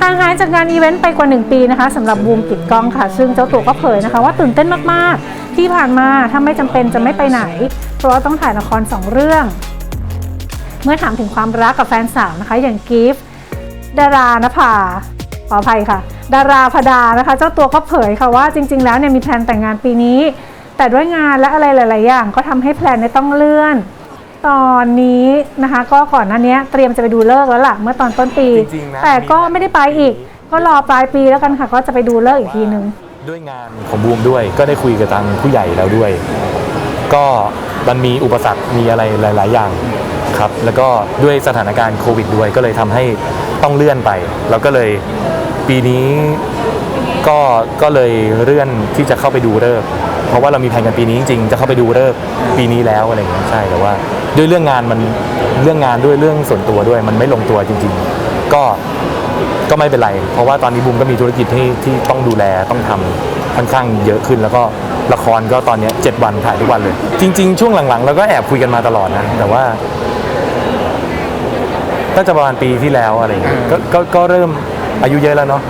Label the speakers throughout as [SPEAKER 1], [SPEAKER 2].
[SPEAKER 1] ห่างหายจากงานอีเวนต์ไปกว่า 1 ปีนะคะสำหรับบูมกิดกล้องค่ะ ซึ่งเจ้าตัวก็เผยนะคะว่าตื่นเต้นมากๆ ที่ผ่านมาถ้าไม่จำเป็นจะไม่ไปไหน เพราะต้องถ่ายละครสองเรื่อง เมื่อถามถึงความรักกับแฟนสาวนะคะอย่างกิฟต์ดารานภาขออภัยค่ะ ดาราพดานะคะ เจ้าตัวก็เผยค่ะว่าจริง ๆ แล้วเนี่ยมีแพลนแต่งงานปีนี้ แต่ด้วยงานและอะไรหลาย ๆ อย่าง ก็ทำให้แพลนเนี่ยต้องเลื่อน ตอนนี้นะคะ ก็ก่อนหน้านี้เตรียมจะไปดูเลิกษ์แล้วล่ะเมื่อตอนต้นปี
[SPEAKER 2] จริงๆนะ
[SPEAKER 1] แต่ก็ไม่ได้ไปอีก ก็รอปลายปีแล้วกันค่ะ ก็จะไปดูเลิกษ์อีกทีนึง
[SPEAKER 2] ด้วยงานของบูมด้วย ก็ได้คุยกับทางผู้ใหญ่แล้วด้วย ก็มันมีอุปสรรคมีอะไรหลาย ๆ อย่างครับ แล้วก็ด้วยสถานการณ์โควิดด้วยก็เลยทำให้ต้องเลื่อนไป แล้วก็เลยปีนี้ก็ก็เลยเลื่อนที่จะเข้าไปดูเลิกษ์ เพราะว่าเรามีแผนกันปีนี้จริงๆจะเข้าไปดูเลิกษ์ปีนี้แล้วอะไรอย่างเงี้ยใช่แต่ว่า ด้วยเรื่องงานมันเรื่องงานด้วยเรื่องส่วนตัวด้วย มันไม่ลงตัวจริง ๆ ก็ก็ไม่เป็นไร เพราะว่าตอนนี้บูมก็มีธุรกิจที่ที่ต้องดูแลต้องทำค่อนข้างเยอะขึ้น แล้วก็ละครก็ตอนเนี้ย7วันถ่ายทุกวันเลย จริง ๆ ช่วงหลังๆเราก็แอบคุยกันมาตลอดนะแต่ว่า ก็จะประมาณปีที่แล้วอะไรอย่างเงี้ยก็ก็ก็เริ่ม อายุเยอะแล้วเนาะ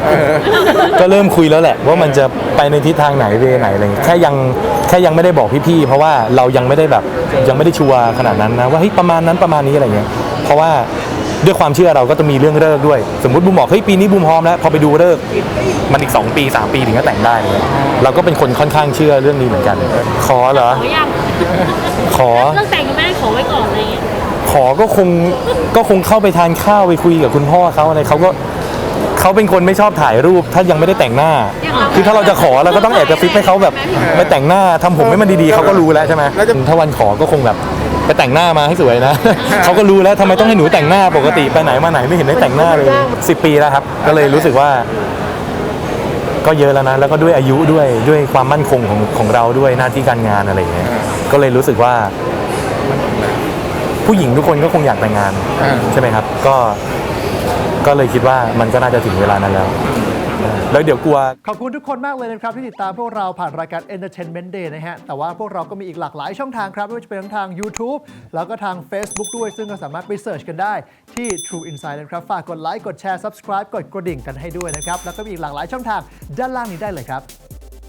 [SPEAKER 2] ก็เริ่มคุยแล้วแหละ ว่ามันจะไปในทิศทางไหนเวไหนอะไรอย่างเงี้ยแค่ยังแค่ยังไม่ได้บอกพี่ๆเพราะว่าเรายังไม่ได้แบบยังไม่ได้ชัวร์ขนาดนั้นนะว่าเฮ้ยประมาณนั้นประมาณนี้อะไรเงี้ยเพราะว่าด้วยความเชื่อเราก็จะมีเรื่องเลิกษ์ด้วย สมมติบูมบอกเฮ้ยปีนี้บูมพร้อมแล้วพอไปดูเลิกษ์มันอีก 2 ปี 3 ปีถึงจะแต่งได้เลยเราก็เป็นคนค่อนข้างเชื่อเรื่องนี้เหมือนกัน ขอเหรอ
[SPEAKER 3] ขอยัง
[SPEAKER 2] ขอ
[SPEAKER 3] เรื่องแต่งยังไม่ได้ขอไว้ก่อนอะไรอย่างเงี้ย
[SPEAKER 2] ขอก็คงก็คงเข้าไปทานข้าวไปคุยกับคุณพ่อเขาอะไรเขาก็ เขาเป็นคนไม่ชอบถ่ายรูปถ้ายังไม่ได้แต่งหน้า คือถ้าเราจะขอเราก็ต้องแอบกระซิบให้เขาแบบไปแต่งหน้าทำผมให้มันดีๆเขาก็รู้แล้วใช่ไหมถ้าวันขอก็คงแบบไปแต่งหน้ามาให้สวยนะ เขาก็รู้แล้วทำไมต้องให้หนูแต่งหน้าปกติไปไหนมาไหนไม่เห็นได้แต่งหน้าเลยสิปีแล้วครับ ก็เลยรู้สึกว่า ก็เยอะแล้วนะ แล้วก็ด้วยอายุด้วยด้วยความมั่นคงของของเราด้วยหน้าที่การงานอะไรอย่างเงี้ยก็เลยรู้สึกว่า ผู้หญิงทุกคนก็คงอยากแต่งงาน
[SPEAKER 4] อ่า
[SPEAKER 2] ใช่ไหมครับ ก็ ก็เลยคิดว่ามันก็น่าจะถึงเวลานั้นแล้ว แล้วเดี๋ยวกลัว
[SPEAKER 4] ขอบคุณทุกคนมากเลยนะครับ ที่ติดตามพวกเราผ่านรายการ Entertainment Day นะฮะ แต่ว่าพวกเราก็มีอีกหลากหลายช่องทางครับ ไม่ว่าจะเป็นทั้งทาง YouTube แล้วก็ทาง Facebook ด้วย ซึ่งก็สามารถไปเสิร์ชกันได้ที่ True Insight นะครับ ฝากกดไลค์ กดแชร์ Subscribe กดกระดิ่งกันให้ด้วยนะครับ แล้วก็มีอีกหลากหลายช่องทางด้านล่างนี้ได้เลยครับ